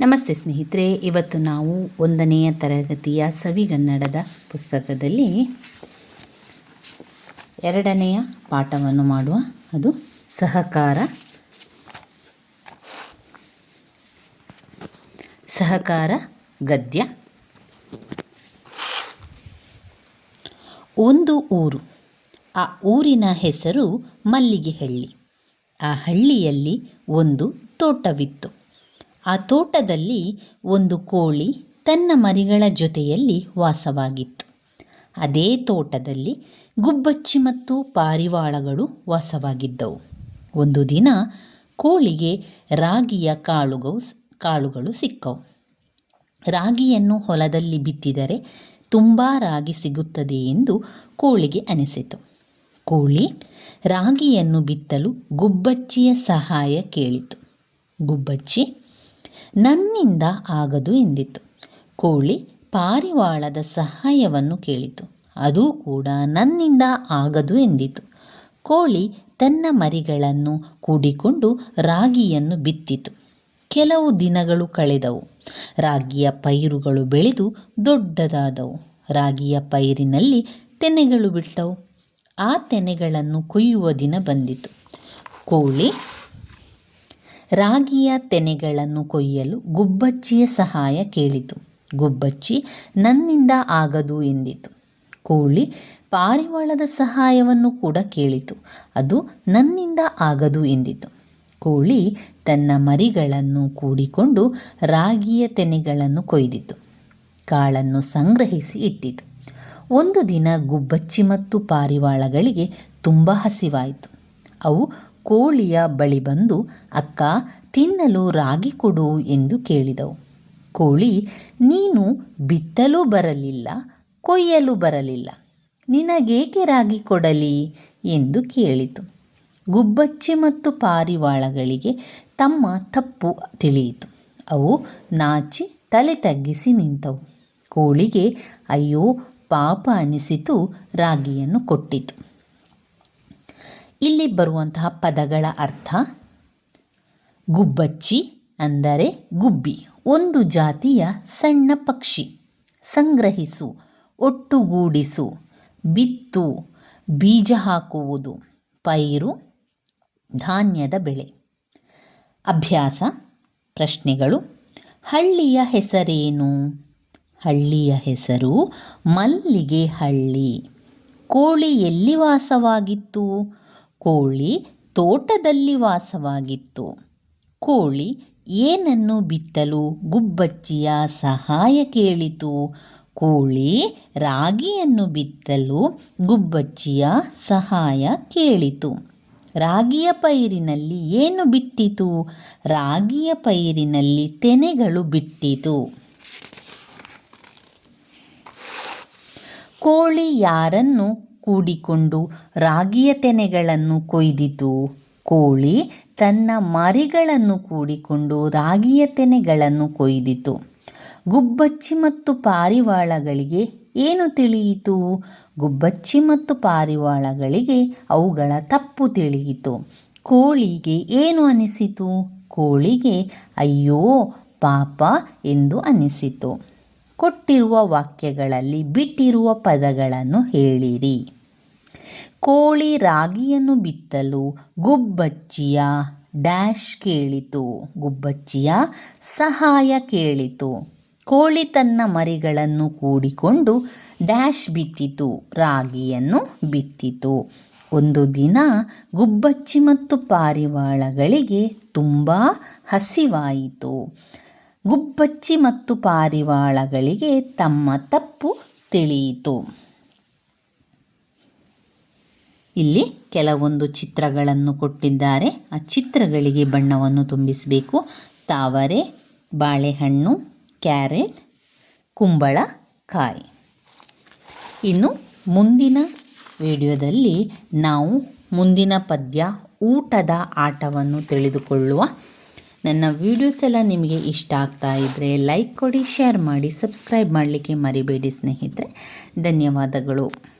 ನಮಸ್ತೆ ಸ್ನೇಹಿತರೆ, ಇವತ್ತು ನಾವು ಒಂದನೆಯ ತರಗತಿಯ ಸವಿಗನ್ನಡದ ಪುಸ್ತಕದಲ್ಲಿ ಎರಡನೆಯ ಪಾಠವನ್ನು ಮಾಡುವ, ಅದು ಸಹಕಾರ. ಸಹಕಾರ ಗದ್ಯ. ಒಂದು ಊರು, ಆ ಊರಿನ ಹೆಸರು ಮಲ್ಲಿಗೆಹಳ್ಳಿ. ಆ ಹಳ್ಳಿಯಲ್ಲಿ ಒಂದು ತೋಟವಿತ್ತು. ಆ ತೋಟದಲ್ಲಿ ಒಂದು ಕೋಳಿ ತನ್ನ ಮರಿಗಳ ಜೊತೆಯಲ್ಲಿ ವಾಸವಾಗಿತ್ತು. ಅದೇ ತೋಟದಲ್ಲಿ ಗುಬ್ಬಚ್ಚಿ ಮತ್ತು ಪಾರಿವಾಳಗಳು ವಾಸವಾಗಿದ್ದವು. ಒಂದು ದಿನ ಕೋಳಿಗೆ ರಾಗಿಯ ಕಾಳುಗಳು ಕಾಳುಗಳು ಸಿಕ್ಕವು. ರಾಗಿಯನ್ನು ಹೊಲದಲ್ಲಿ ಬಿತ್ತಿದರೆ ತುಂಬ ರಾಗಿ ಸಿಗುತ್ತದೆ ಎಂದು ಕೋಳಿಗೆ ಅನಿಸಿತು. ಕೋಳಿ ರಾಗಿಯನ್ನು ಬಿತ್ತಲು ಗುಬ್ಬಚ್ಚಿಯ ಸಹಾಯ ಕೇಳಿತು. ಗುಬ್ಬಚ್ಚಿ ನನ್ನಿಂದ ಆಗದು ಎಂದಿತು ಕೋಳಿ ಪಾರಿವಾಳದ ಸಹಾಯವನ್ನು ಕೇಳಿತು. ಅದು ಕೂಡ ನನ್ನಿಂದ ಆಗದು ಎಂದಿತು ಕೋಳಿ ತನ್ನ ಮರಿಗಳನ್ನು ಕೂಡಿಕೊಂಡು ರಾಗಿಯನ್ನು ಬಿತ್ತಿತು. ಕೆಲವು ದಿನಗಳು ಕಳೆದವು. ರಾಗಿಯ ಪೈರುಗಳು ಬೆಳೆದು ದೊಡ್ಡದಾದವು. ರಾಗಿಯ ಪೈರಿನಲ್ಲಿ ತೆನೆಗಳು ಬಿಟ್ಟವು. ಆ ತೆನೆಗಳನ್ನು ಕೊಯ್ಯುವ ದಿನ ಬಂದಿತು. ಕೋಳಿ ರಾಗಿಯ ತೆನೆಗಳನ್ನು ಕೊಯ್ಯಲು ಗುಬ್ಬಚ್ಚಿಯ ಸಹಾಯ ಕೇಳಿತು. ಗುಬ್ಬಚ್ಚಿ ನನ್ನಿಂದ ಆಗದು ಎಂದಿತು. ಕೋಳಿ ಪಾರಿವಾಳದ ಸಹಾಯವನ್ನು ಕೂಡ ಕೇಳಿತು. ಅದು ನನ್ನಿಂದ ಆಗದು ಎಂದಿತು. ಕೋಳಿ ತನ್ನ ಮರಿಗಳನ್ನು ಕೂಡಿಕೊಂಡು ರಾಗಿಯ ತೆನೆಗಳನ್ನು ಕೊಯ್ದಿತು. ಕಾಳನ್ನು ಸಂಗ್ರಹಿಸಿ ಇಟ್ಟಿತು. ಒಂದು ದಿನ ಗುಬ್ಬಚ್ಚಿ ಮತ್ತು ಪಾರಿವಾಳಗಳಿಗೆ ತುಂಬ ಹಸಿವಾಯಿತು. ಅವು ಕೋಳಿಯ ಬಳಿ ಬಂದು, ಅಕ್ಕ, ತಿನ್ನಲು ರಾಗಿ ಕೊಡು ಎಂದು ಕೇಳಿದವು. ಕೋಳಿ, ನೀನು ಬಿತ್ತಲು ಬರಲಿಲ್ಲ, ಕೊಯ್ಯಲು ಬರಲಿಲ್ಲ, ನಿನಗೇಕೆ ರಾಗಿ ಕೊಡಲಿ? ಎಂದು ಕೇಳಿತು. ಗುಬ್ಬಚ್ಚಿ ಮತ್ತು ಪಾರಿವಾಳಗಳಿಗೆ ತಮ್ಮ ತಪ್ಪು ತಿಳಿಯಿತು. ಅವು ನಾಚಿ ತಲೆ ತಗ್ಗಿಸಿ ನಿಂತವು. ಕೋಳಿಗೆ, ಅಯ್ಯೋ, ಪಾಪ ಅನಿಸಿತು, ರಾಗಿಯನ್ನು ಕೊಟ್ಟಿತು. ಇಲ್ಲಿ ಬರುವಂತಹ ಪದಗಳ ಅರ್ಥ ಗುಬ್ಬಚ್ಚಿ ಅಂದರೆ ಗುಬ್ಬಿ. ಒಂದು ಜಾತಿಯ ಸಣ್ಣ ಪಕ್ಷಿ. ಸಂಗ್ರಹಿಸು, ಒಟ್ಟುಗೂಡಿಸು, ಬಿತ್ತು, ಬೀಜ ಹಾಕುವುದು. ಪೈರು, ಧಾನ್ಯದ ಬೆಳೆ. ಅಭ್ಯಾಸ, ಪ್ರಶ್ನೆಗಳು. ಹಳ್ಳಿಯ ಹೆಸರೇನು? ಹಳ್ಳಿಯ ಹೆಸರು ಮಲ್ಲಿಗೆ ಹಳ್ಳಿ. ಕೋಳಿ ಎಲ್ಲಿ ವಾಸವಾಗಿತ್ತು? ಕೋಳಿ ತೋಟದಲ್ಲಿ ವಾಸವಾಗಿತ್ತು. ಕೋಳಿ ಏನನ್ನು ಬಿತ್ತಲು? ಗುಬ್ಬಚ್ಚಿಯ ಸಹಾಯ ಕೇಳಿತು. ಕೋಳಿ ರಾಗಿಯನ್ನು ಬಿತ್ತಲು ಗುಬ್ಬಚ್ಚಿಯ ಸಹಾಯ ಕೇಳಿತು. ರಾಗಿಯ ಪೈರಿನಲ್ಲಿ ಏನು ಬಿಟ್ಟಿತು? ರಾಗಿಯ ಪೈರಿನಲ್ಲಿ ತೆನೆಗಳು ಬಿಟ್ಟಿತು. ಕೋಳಿ ಯಾರನ್ನು ಕೂಡಿಕೊಂಡು ರಾಗಿಯ ತೆನೆಗಳನ್ನು ಕೊಯ್ದಿತು. ಕೋಳಿ ತನ್ನ ಮರಿಗಳನ್ನು ಕೂಡಿಕೊಂಡು ರಾಗಿಯ ತೆನೆಗಳನ್ನು ಕೊಯ್ದಿತು. ಗುಬ್ಬಚ್ಚಿ ಮತ್ತು ಪಾರಿವಾಳಗಳಿಗೆ ಏನು ತಿಳಿಯಿತು? ಗುಬ್ಬಚ್ಚಿ ಮತ್ತು ಪಾರಿವಾಳಗಳಿಗೆ ಅವುಗಳ ತಪ್ಪು ತಿಳಿಯಿತು. ಕೋಳಿಗೆ ಏನು ಅನಿಸಿತು? ಕೋಳಿಗೆ, ಅಯ್ಯೋ, ಪಾಪ ಎಂದು ಅನಿಸಿತು. ಕೊಟ್ಟಿರುವ ವಾಕ್ಯಗಳಲ್ಲಿ ಬಿಟ್ಟಿರುವ ಪದಗಳನ್ನು ಹೇಳಿರಿ. ಕೋಳಿ ರಾಗಿಯನ್ನು ಬಿತ್ತಲು ಗುಬ್ಬಚ್ಚಿಯ ಡ್ಯಾಶ್ ಕೇಳಿತು. ಗುಬ್ಬಚ್ಚಿಯ ಸಹಾಯ ಕೇಳಿತು. ಕೋಳಿ ತನ್ನ ಮರಿಗಳನ್ನು ಕೂಡಿಕೊಂಡು ಡ್ಯಾಶ್ ಬಿತ್ತಿತು, ರಾಗಿಯನ್ನು ಬಿತ್ತಿತು. ಒಂದು ದಿನ ಗುಬ್ಬಚ್ಚಿ ಮತ್ತು ಪಾರಿವಾಳಗಳಿಗೆ ತುಂಬ ಹಸಿವಾಯಿತು. ಗುಬ್ಬಚ್ಚಿ ಮತ್ತು ಪಾರಿವಾಳಗಳಿಗೆ ತಮ್ಮ ತಪ್ಪು ತಿಳಿಯಿತು. ಇಲ್ಲಿ ಕೆಲವೊಂದು ಚಿತ್ರಗಳನ್ನು ಕೊಟ್ಟಿದ್ದಾರೆ. ಆ ಚಿತ್ರಗಳಿಗೆ ಬಣ್ಣವನ್ನು ತುಂಬಿಸಬೇಕು. ತಾವರೆ, ಬಾಳೆಹಣ್ಣು, ಕ್ಯಾರೆಟ್, ಕುಂಬಳ, ಕಾಯಿ. ಇನ್ನು ಮುಂದಿನ ವಿಡಿಯೋದಲ್ಲಿ ನಾವು ಮುಂದಿನ ಪದ್ಯ ಊಟದ ಆಟವನ್ನು ತಿಳಿದುಕೊಳ್ಳುವ. ನನ್ನ ವೀಡಿಯೋಸ್ ಎಲ್ಲ ನಿಮಗೆ ಇಷ್ಟ ಆಗ್ತಾ ಇದ್ದರೆ ಲೈಕ್ ಕೊಡಿ, ಶೇರ್ ಮಾಡಿ, ಸಬ್ಸ್ಕ್ರೈಬ್ ಮಾಡಲಿಕ್ಕೆ ಮರಿಬೇಡಿ ಸ್ನೇಹಿತರೆ. ಧನ್ಯವಾದಗಳು.